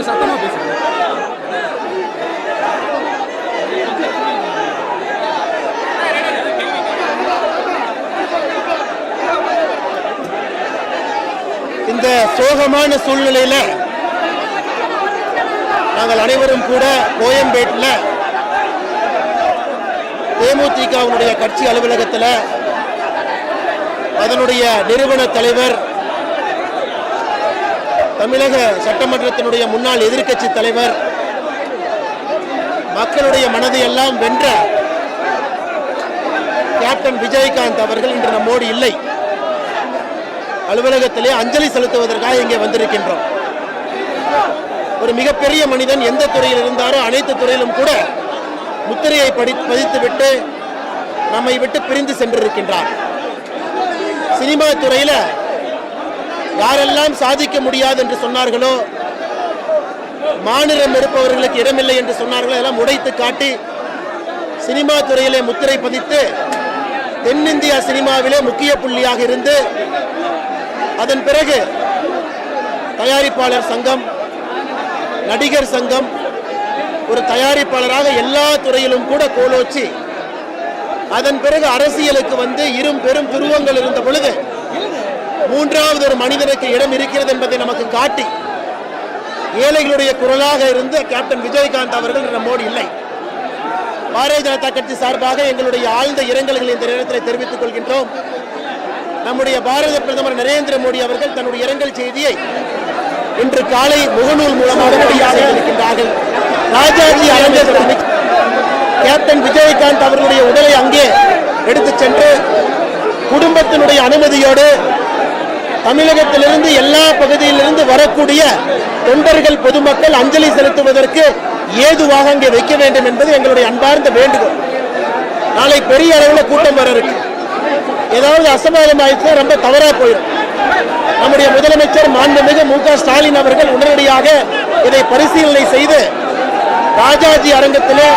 கொஞ்சம் சத்தமாக பேசுங்க. இந்த சோகமான சூழ்நிலையில நாங்கள் அனைவரும் கூட கோயம்பேட்டில் தேமுதிகவுடைய கட்சி அலுவலகத்தில் அதனுடைய நிறுவன தலைவர் தமிழக சட்டமன்றத்தினுடைய முன்னாள் எதிர்க்கட்சி தலைவர். மக்களுடைய மனதை எல்லாம் வென்ற கேப்டன் விஜயகாந்த் அவர்கள் இன்று நம்மோடு இல்லை. அலுவலகத்திலே அஞ்சலி செலுத்துவதற்காக இங்கே வந்திருக்கின்றோம். ஒரு மிகப்பெரிய மனிதன் எந்த துறையில் இருந்தாரோ அனைத்து துறையிலும் கூட முத்திரையை படி பதித்துவிட்டு நம்மை விட்டு பிரிந்து சென்றிருக்கின்றார். சினிமா துறையில் யாரெல்லாம் சாதிக்க முடியாது என்று சொன்னார்களோ மாநிலம் இருப்பவர்களுக்கு இடமில்லை என்று சொன்னார்களோ எல்லாம் உடைத்து காட்டி சினிமா துறையிலே முத்திரை பதித்து தென்னிந்தியா சினிமாவிலே முக்கிய புள்ளியாக இருந்து அதன் பிறகு தயாரிப்பாளர் சங்கம் நடிகர் சங்கம் ஒரு தயாரிப்பாளராக எல்லா துறையிலும் கூட கோலோச்சி. அதன் பிறகு அரசியலுக்கு வந்து இரும் பெரும் துருவங்கள் இருந்த பொழுது மூன்றாவது ஒரு மனிதனுக்கு இடம் இருக்கிறது என்பதை நமக்கு காட்டி ஏழைகளுடைய குரலாக இருந்த கேப்டன் விஜயகாந்த் அவர்கள் நம்மோடு இல்லை. பாரதிய ஜனதா கட்சி சார்பாக எங்களுடைய ஆழ்ந்த இரங்கல்களை இந்த நேரத்தில் தெரிவித்துக் கொள்கின்றோம். நம்முடைய பாரத பிரதமர் நரேந்திர மோடி அவர்கள் தன்னுடைய இரங்கல் செய்தியை இன்று காலை முகநூல் மூலமாக வெளியிட ராஜாஜி அரங்கேற்ற கேப்டன் விஜயகாந்த் அவர்களுடைய உடலை அங்கே குடும்பத்தினுடைய அனுமதியோடு தமிழகத்திலிருந்து எல்லா பகுதியிலிருந்து வரக்கூடிய தொண்டர்கள் பொதுமக்கள் அஞ்சலி செலுத்துவதற்கு ஏதுவாக அங்கே வைக்க வேண்டும் என்பது எங்களுடைய அன்பார்ந்த வேண்டுகோள். நாளை பெரிய அளவில் கூட்டம் வர இருக்கு. ஏதாவது அசம்பாதம் ஆயிடுச்சுன்னா ரொம்ப தவறா போயிடும். நம்முடைய முதலமைச்சர் மாண்புமிகு மு க ஸ்டாலின் அவர்கள் உடனடியாக இதை பரிசீலனை செய்து ராஜாஜி அரங்கத்திலே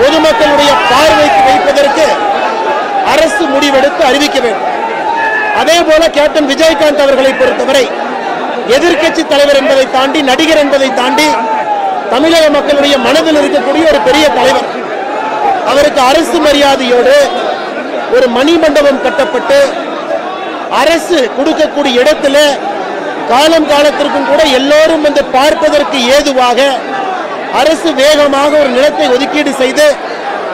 பொதுமக்களுடைய பார்வைக்கு வைப்பதற்கு அரசு முடிவெடுத்து அறிவிக்க வேண்டும். அதே போல கேப்டன் விஜயகாந்த் அவர்களை பொறுத்தவரை எதிர்க்கட்சி தலைவர் என்பதை தாண்டி நடிகர் என்பதை தாண்டி தமிழக மக்களுடைய மனதில் இருக்கக்கூடிய ஒரு பெரிய தலைவர். அவருக்கு அரசு மரியாதையோடு ஒரு மணிமண்டபம் கட்டப்பட்டு அரசு கொடுக்கக்கூடிய இடத்துல காலம் காலத்திற்கும் கூட எல்லோரும் வந்து பார்ப்பதற்கு ஏதுவாக அரசு வேகமாக ஒரு நிலத்தை ஒதுக்கீடு செய்து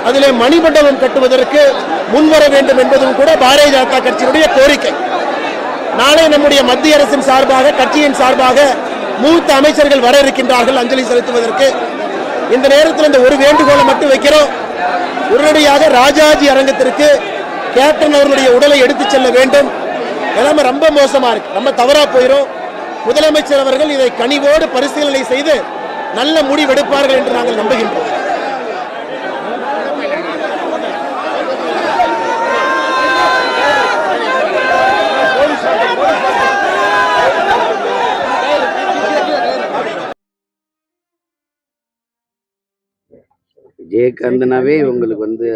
அதிலே மணிமண்டபம் கட்டுவதற்கு முன்வர வேண்டும் என்பதும் கூட பாரதிய ஜனதா கட்சியினுடைய கோரிக்கை. நாளை நம்முடைய மத்திய அரசின் சார்பாக கட்சியின் சார்பாக மூத்த அமைச்சர்கள் வர இருக்கின்றார்கள் அஞ்சலி செலுத்துவதற்கு. இந்த நேரத்தில் இந்த ஒரு வேண்டுகோளை மட்டும் வைக்கிறோம். உடனடியாக ராஜாஜி அரங்கத்திற்கு கேப்டன் அவர்களுடைய உடலை எடுத்துச் செல்ல வேண்டும். நிலைமை ரொம்ப மோசமா இருக்கு. ரொம்ப தவறா போயிடும் முதலமைச்சர் அவர்கள் இதை கனிவோடு பரிசீலனை செய்து நல்ல முடிவெடுப்பார்கள் என்று நாங்கள் நம்புகின்றோம். விஜயகாந்தனாவே உங்களுக்கு வந்து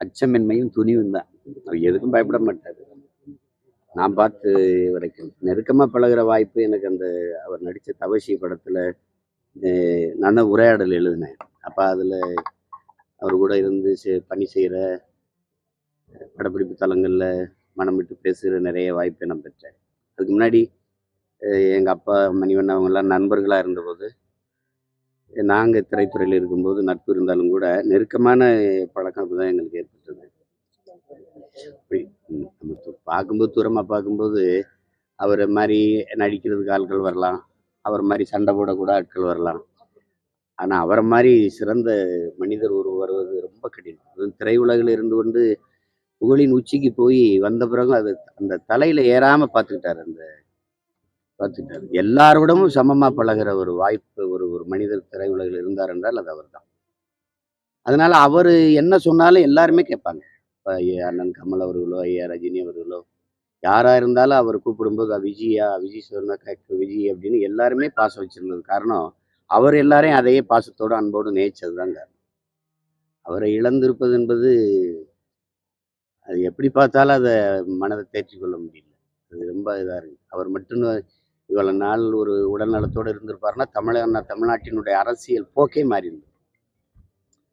அச்சமின்மையும் துணிவும் தான். அவர் எதுக்கும் பயப்பட மாட்டார். நான் பார்த்து வரைக்கும் நெருக்கமாக பழகுற வாய்ப்பு எனக்கு அந்த அவர் நடித்த தவசி படத்தில் நான் தான் உரையாடல் எழுதினேன். அப்போ அதில் அவர் கூட இருந்து செ- பணி செய்கிற படப்பிடிப்பு தலங்களில் மனம் விட்டு பேசுகிற நிறைய வாய்ப்பை நான் பெற்றேன். அதுக்கு முன்னாடி எங்கள் அப்பா மணிவண்ணன் அவங்கெல்லாம் நண்பர்களாக இருந்தபோது நாங்கள் திரைத்துறையில் இருக்கும்போது நட்பு இருந்தாலும் கூட நெருக்கமான பழக்கம் தான் எங்களுக்கு ஏற்பட்டது. நம்ம பார்க்கும்போது தூரமாக பார்க்கும்போது அவரை மாதிரி நடிக்கிறதுக்கு ஆட்கள் வரலாம். அவர் மாதிரி சண்டை போடக்கூட ஆட்கள் வரலாம். ஆனால் அவரை மாதிரி சிறந்த மனிதர் ஒரு வருவது ரொம்ப கடினம். அதுவும் திரையுலகில் இருந்து கொண்டு புகழின் உச்சிக்கு போய் வந்த பிறகு அது அந்த தலையில் ஏறாமல் பார்த்துக்கிட்டாரு அந்த பார்த்துட்டாரு. எல்லாரோடமும் சமமா பழகுற ஒரு வாய்ப்பு ஒரு ஒரு மனிதர் திரையுலகில் இருந்தார் என்றால் அது அவர்தான். அதனால அவர் என்ன சொன்னாலும் எல்லாருமே கேட்பாங்க. இப்போ அண்ணன் கமல் அவர்களோ ஐயா ரஜினி அவர்களோ யாரா இருந்தாலும் அவர் கூப்பிடும்போது விஜயா விஜய் சொன்னா விஜய் அப்படின்னு எல்லாருமே பாசம் வச்சிருந்தது காரணம் அவர் எல்லாரையும் அதையே பாசத்தோடு அன்போடு நேச்சது தான் காரணம் அவரை இழந்திருப்பது என்பது அது எப்படி பார்த்தாலும் அதை மனதை தேற்றிக்கொள்ள முடியல. அது ரொம்ப இதாக இருக்கு. அவர் மட்டும் இவ்வளவு நாள் ஒரு உடல்நலத்தோடு இருந்திருப்பாருன்னா தமிழக தமிழ்நாட்டினுடைய அரசியல் போக்கே மாறி இருந்தது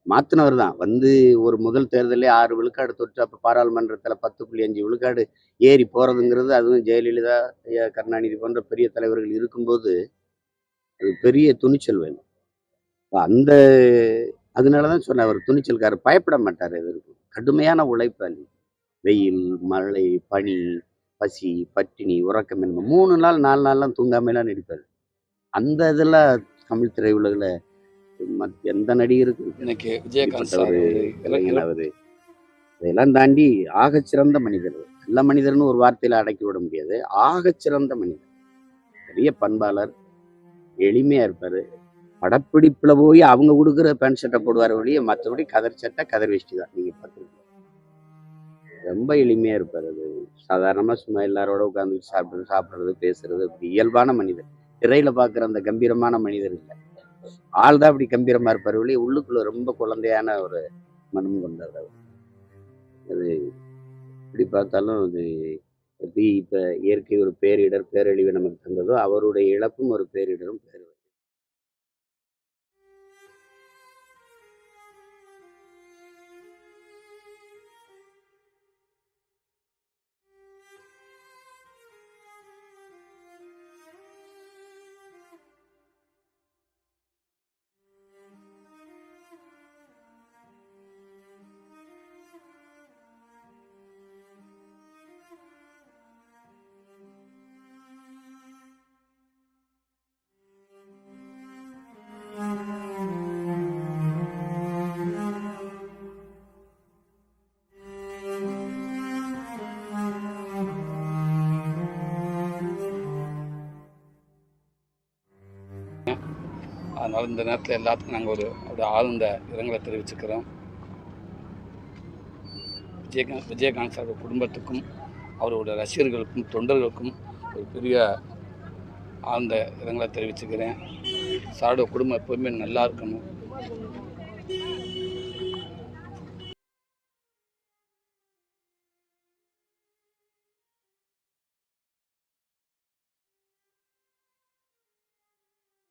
மாற்றினவர் தான். வந்து ஒரு முதல் தேர்தலே ஆறு விழுக்காடு தொற்று அப்போ பாராளுமன்றத்தில் பத்து புள்ளி அஞ்சு விழுக்காடு ஏறி போகிறதுங்கிறது அதுவும் ஜெயலலிதா ஐயா கருணாநிதி போன்ற பெரிய தலைவர்கள் இருக்கும்போது அது பெரிய துணிச்சல் வேணும். அந்த அதனால தான் சொன்னேன் அவர் துணிச்சல்காரர் பயப்பட மாட்டார். எதற்கும் கடுமையான உழைப்பாளி வெயில் மழை பனி பசி பட்டினி உறக்கமின்மை மூணு நாள் நாலு நாள்லாம் தூங்காமலாம் நடிப்பார் அந்த இதெல்லாம் தமிழ் திரையுலகில் எந்த நடிகருக்கு இன்னைக்கு விஜயகாந்த் அவரு. இதெல்லாம் தாண்டி ஆகச்சிறந்த மனிதர் நல்ல மனிதர்னு ஒரு வார்த்தையில அடக்கி விட முடியாது. ஆகச்சிறந்த மனிதர். பெரிய பண்பாளர். எளிமையா இருப்பாரு. படப்பிடிப்புல போய் அவங்க கொடுக்குற பேண்ட் சட்டை போடுவார் வழியே மற்றபடி கதர் சட்டை கதர் வேஷ்டி தான். நீங்க பார்த்துருக்கீங்க ரொம்ப எளிமையா இருப்பார் அது. சாதாரணமா சும்மா எல்லாரோட உட்காந்து சாப்பிடுறது சாப்பிடுறது பேசுறது அப்படி இயல்பான மனிதர். திரையில பார்க்குற அந்த கம்பீரமான மனிதர் இல்லை. ஆள் தான் அப்படி கம்பீரமா இருப்பார் வெளியே உள்ளுக்குள்ள ரொம்ப குழந்தையான ஒரு மனம் கொண்டவர் அவர். அது எப்படி பார்த்தாலும் அது எப்படி இப்போ இயற்கை ஒரு பேரிடர் பேரழிவு நமக்கு தந்ததோ அவருடைய இழப்பும் ஒரு பேரிடரும் பேரழிவு அதனால் இந்த நேரத்தில் எல்லாத்துக்கும் நாங்கள் ஒரு ஒரு ஆழ்ந்த இரங்கலை தெரிவிச்சுக்கிறோம். விஜயகாந்த் விஜயகாந்த் சார் குடும்பத்துக்கும் அவருடைய ரசிகர்களுக்கும் தொண்டர்களுக்கும் ஒரு பெரிய ஆழ்ந்த இரங்கலை தெரிவிச்சுக்கிறேன். சாரோட குடும்பம் எப்போதுமே நல்லா இருக்கணும்.